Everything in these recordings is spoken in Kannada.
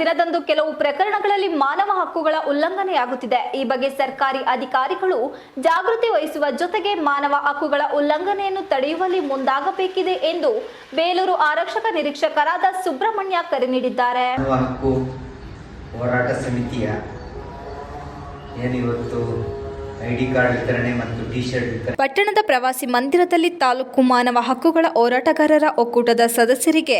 ದಿನದಂದು ಕೆಲವು ಪ್ರಕರಣಗಳಲ್ಲಿ ಮಾನವ ಹಕ್ಕುಗಳ ಉಲ್ಲಂಘನೆಯಾಗುತ್ತಿದೆ. ಈ ಬಗ್ಗೆ ಸರ್ಕಾರಿ ಅಧಿಕಾರಿಗಳು ಜಾಗೃತಿ ವಹಿಸುವ ಜೊತೆಗೆ ಮಾನವ ಹಕ್ಕುಗಳ ಉಲ್ಲಂಘನೆಯನ್ನು ತಡೆಯುವಲ್ಲಿ ಮುಂದಾಗಬೇಕಿದೆ ಎಂದು ಬೇಲೂರು ಆರಕ್ಷಕ ನಿರೀಕ್ಷಕರಾದ ಸುಬ್ರಹ್ಮಣ್ಯ ಕರೆ ನೀಡಿದ್ದಾರೆ. ಹೋರಾಟ ಸಮಿತಿಯ ಏನಿವತ್ತು ಐ ಡಿ ಕಾರ್ಡ್ ವಿತರಣೆ ಮತ್ತು ಟಿ ಶರ್ಟ್ ವಿತರಣೆ. ಪಟ್ಟಣದ ಪ್ರವಾಸಿ ಮಂದಿರದಲ್ಲಿ ತಾಲೂಕು ಮಾನವ ಹಕ್ಕುಗಳ ಹೋರಾಟಗಾರರ ಒಕ್ಕೂಟದ ಸದಸ್ಯರಿಗೆ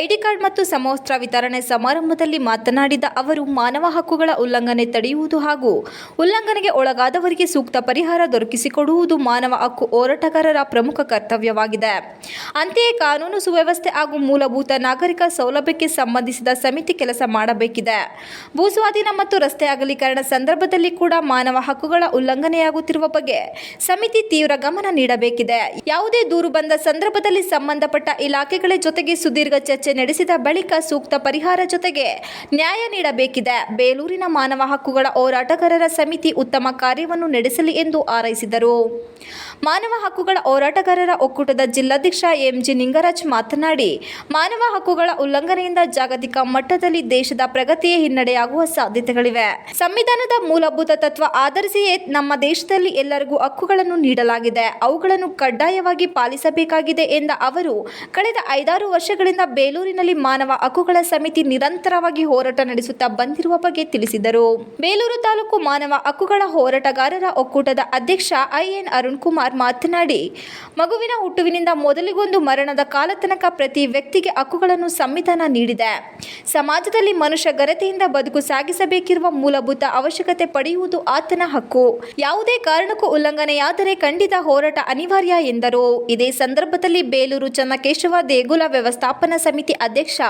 ಐಡಿ ಕಾರ್ಡ್ ಮತ್ತು ಸಮವಸ್ತ್ರ ವಿತರಣೆ ಸಮಾರಂಭದಲ್ಲಿ ಮಾತನಾಡಿದ ಅವರು, ಮಾನವ ಹಕ್ಕುಗಳ ಉಲ್ಲಂಘನೆ ತಡೆಯುವುದು ಹಾಗೂ ಉಲ್ಲಂಘನೆಗೆ ಒಳಗಾದವರಿಗೆ ಸೂಕ್ತ ಪರಿಹಾರ ದೊರಕಿಸಿಕೊಡುವುದು ಮಾನವ ಹಕ್ಕು ಹೋರಾಟಗಾರರ ಪ್ರಮುಖ ಕರ್ತವ್ಯವಾಗಿದೆ. ಅಂತೆಯೇ ಕಾನೂನು ಸುವ್ಯವಸ್ಥೆ ಹಾಗೂ ಮೂಲಭೂತ ನಾಗರಿಕ ಸೌಲಭ್ಯಕ್ಕೆ ಸಂಬಂಧಿಸಿದ ಸಮಿತಿ ಕೆಲಸ ಮಾಡಬೇಕಿದೆ. ಭೂಸ್ವಾಧೀನ ಮತ್ತು ರಸ್ತೆ ಅಗಲೀಕರಣ ಸಂದರ್ಭದಲ್ಲಿ ಕೂಡ ಮಾನವ ಹಕ್ಕುಗಳ ಉಲ್ಲಂಘನೆಯಾಗುತ್ತಿರುವ ಬಗ್ಗೆ ಸಮಿತಿ ತೀವ್ರ ಗಮನ ನೀಡಬೇಕಿದೆ. ಯಾವುದೇ ದೂರು ಬಂದ ಸಂದರ್ಭದಲ್ಲಿ ಸಂಬಂಧಪಟ್ಟ ಇಲಾಖೆಗಳ ಜೊತೆಗೆ ಸುದೀರ್ಘ ಚರ್ಚೆ ನಡೆಸಿದ ಬಳಿಕ ಸೂಕ್ತ ಪರಿಹಾರ ಜೊತೆಗೆ ನ್ಯಾಯ ನೀಡಬೇಕಿದೆ. ಬೇಲೂರಿನ ಮಾನವ ಹಕ್ಕುಗಳ ಹೋರಾಟಗಾರರ ಸಮಿತಿ ಉತ್ತಮ ಕಾರ್ಯವನ್ನು ನಡೆಸಲಿ ಎಂದು ಹಾರೈಸಿದರು. ಮಾನವ ಹಕ್ಕುಗಳ ಹೋರಾಟಗಾರರ ಒಕ್ಕೂಟದ ಜಿಲ್ಲಾಧ್ಯಕ್ಷ ಎಂಜಿ ನಿಂಗರಾಜ್ ಮಾತನಾಡಿ, ಮಾನವ ಹಕ್ಕುಗಳ ಉಲ್ಲಂಘನೆಯಿಂದ ಜಾಗತಿಕ ಮಟ್ಟದಲ್ಲಿ ದೇಶದ ಪ್ರಗತಿಯೇ ಹಿನ್ನಡೆಯಾಗುವ ಸಾಧ್ಯತೆಗಳಿವೆ. ಸಂವಿಧಾನದ ಮೂಲಭೂತ ತತ್ವ ಆಧರಿಸಿಯೇ ನಮ್ಮ ದೇಶದಲ್ಲಿ ಎಲ್ಲರಿಗೂ ಹಕ್ಕುಗಳನ್ನು ನೀಡಲಾಗಿದೆ. ಅವುಗಳನ್ನು ಕಡ್ಡಾಯವಾಗಿ ಪಾಲಿಸಬೇಕಾಗಿದೆ ಎಂದ ಅವರು, ಕಳೆದ ಐದಾರು ವರ್ಷಗಳಿಂದ ಬೇಲೂರಿನಲ್ಲಿ ಮಾನವ ಹಕ್ಕುಗಳ ಸಮಿತಿ ನಿರಂತರವಾಗಿ ಹೋರಾಟ ನಡೆಸುತ್ತಾ ಬಂದಿರುವ ಬಗ್ಗೆ ತಿಳಿಸಿದರು. ಬೇಲೂರು ತಾಲೂಕು ಮಾನವ ಹಕ್ಕುಗಳ ಹೋರಾಟಗಾರರ ಒಕ್ಕೂಟದ ಅಧ್ಯಕ್ಷ ಐಎನ್ ಅರುಣ್ ಕುಮಾರ್ ಮಾತನಾಡಿ, ಮಗುವಿನ ಹುಟ್ಟುವಿನಿಂದ ಮೊದಲಿಗೊಂದು ಮರಣದ ಕಾಲ ತನಕ ಪ್ರತಿ ವ್ಯಕ್ತಿಗೆ ಹಕ್ಕುಗಳನ್ನು ಸಂವಿಧಾನ ನೀಡಿದೆ. ಸಮಾಜದಲ್ಲಿ ಮನುಷ್ಯ ಘನತೆಯಿಂದ ಬದುಕು ಸಾಗಿಸಬೇಕಿರುವ ಮೂಲಭೂತ ಅವಶ್ಯಕತೆ ಪಡೆಯುವುದು ಆತನ ಹಕ್ಕು. ಯಾವುದೇ ಕಾರಣಕ್ಕೂ ಉಲ್ಲಂಘನೆಯಾದರೆ ಖಂಡಿತ ಹೋರಾಟ ಅನಿವಾರ್ಯ ಎಂದರು. ಇದೇ ಸಂದರ್ಭದಲ್ಲಿ ಬೇಲೂರು ಚನ್ನಕೇಶವ ದೇಗುಲ ವ್ಯವಸ್ಥಾಪನಾ ಸಮಿತಿ ಅಧ್ಯಕ್ಷ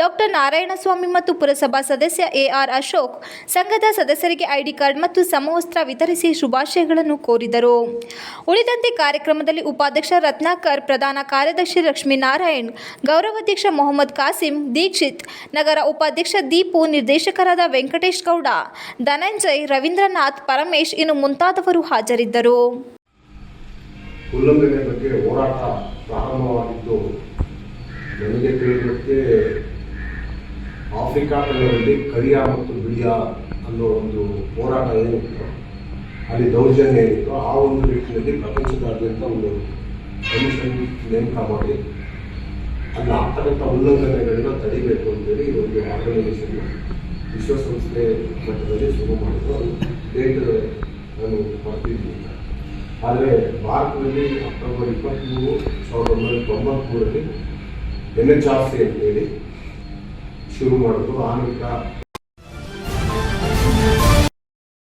ಡಾಕ್ಟರ್ ನಾರಾಯಣಸ್ವಾಮಿ ಮತ್ತು ಪುರಸಭಾ ಸದಸ್ಯ ಎಆರ್ ಅಶೋಕ್ ಸಂಘದ ಸದಸ್ಯರಿಗೆ ಐಡಿ ಕಾರ್ಡ್ ಮತ್ತು ಸಮವಸ್ತ್ರ ವಿತರಿಸಿ ಶುಭಾಶಯಗಳನ್ನು ಕೋರಿದರು. ಉಳಿದಂತೆ ಕಾರ್ಯಕ್ರಮದಲ್ಲಿ ಉಪಾಧ್ಯಕ್ಷ ರತ್ನಾಕರ್, ಪ್ರಧಾನ ಕಾರ್ಯದರ್ಶಿ ಲಕ್ಷ್ಮೀನಾರಾಯಣ್, ಗೌರವಾಧ್ಯಕ್ಷ ಮೊಹಮ್ಮದ್ ಕಾಸಿಂ, ದೀಕ್ಷಿತ್, ನಗರ ಉಪಾಧ್ಯಕ್ಷ ದೀಪು, ನಿರ್ದೇಶಕರಾದ ವೆಂಕಟೇಶ್ ಗೌಡ, ಧನಂಜಯ್, ರವೀಂದ್ರನಾಥ್, ಪರಮೇಶ್, ಇನ್ನು ಮುಂತಾದವರು ಹಾಜರಿದ್ದರು. ಉಲ್ಲಂಘನೆ ಬಗ್ಗೆ ಹೋರಾಟ ಪ್ರಾರಂಭವಾಗಿದ್ದು, ನನಗೆ ತಿಳಿದಂತೆ ಆಫ್ರಿಕಾ ಖಂಡದಲ್ಲಿ ಕರಿಯ ಮತ್ತು ಬಿಳಿಯ ಅನ್ನೋ ಒಂದು ಹೋರಾಟ ಏನಿತ್ತು, ಅಲ್ಲಿ ದೌರ್ಜನ್ಯ ಏನಿತ್ತು, ಆ ಒಂದು ನಿಟ್ಟಿನಲ್ಲಿ ಪ್ರಪಂಚದಾದ್ಯಂತ ಒಂದು ಕಮಿಷನ್ ನೇಮಕ ಮಾಡಿ ಅಲ್ಲಿ ಆಗ್ತಕ್ಕಂಥ ಉಲ್ಲಂಘನೆಗಳನ್ನ ತಡಿಬೇಕು ಅಂತೇಳಿ ಒಂದು ಆರ್ಗನೈಸೇಷನ್ ವಿಶ್ವಸಂಸ್ಥೆ ಮಟ್ಟದಲ್ಲಿ ಶುರು ಮಾಡಿದ್ರು. ಅದು ನಾನು ಆದರೆ ಭಾರತದಲ್ಲಿ ಅಕ್ಟೋಬರ್ ಇಪ್ಪತ್ತ್ಮೂರು ಸಾವಿರದ ಒಂಬೈನೂರ ತೊಂಬತ್ತ್ಮೂರರಲ್ಲಿ ಎನ್ ಎಚ್ ಆರ್ ಸಿ ಅಂತೇಳಿ ಶುರು ಮಾಡಿದ್ರು. ಆ ನಂತರ